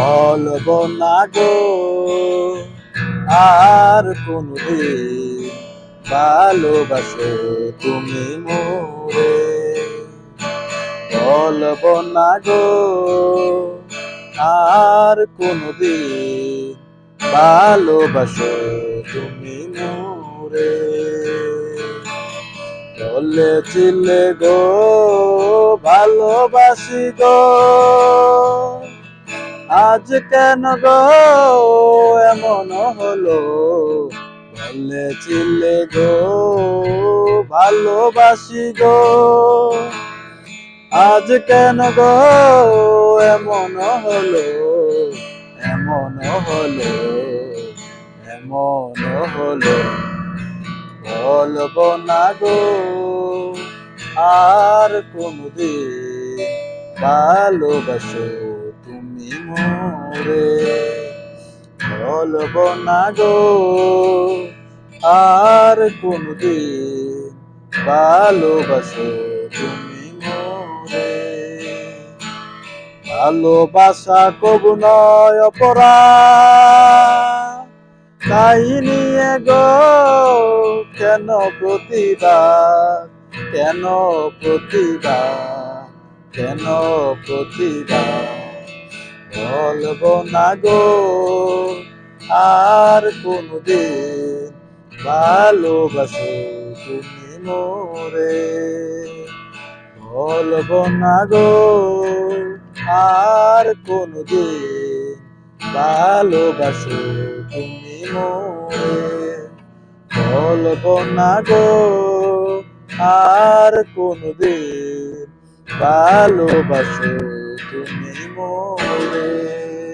বলব না গো। আর কোনদিন ভালোবাসো তুমি মোরে। বলব না গো। আর কোনদিন ভালোবাসো তুমি মোরে। বলেছিলে গো, ভালোবাসি গো। আজ কেন গো এমন হলো? বলেছিলে গো, ভালোবাসি গো। আজ কেন গো এমন হলো? এমন হলো এমন হলো। বলব না গো, আর কোনদিন ভালোবাসো। মোরে বলব না গো, আর কোনদিন ভালোবাসো তুমি মোরে। ভালোবাসা কবু নয় অপরাধ তাই নিয়ে গো কেন প্রতিবাদ কেন প্রতিবাদ কেন প্রতিবাদ? বলব না গো। আর কোনদিন ভালোবাসো তুমি মোরে। বলব না গো। আর কোনদিন ভালোবাসো তুমি মোরে। বলব না গো। আর কোনদিন ভালোবাসো তুমি মোরে।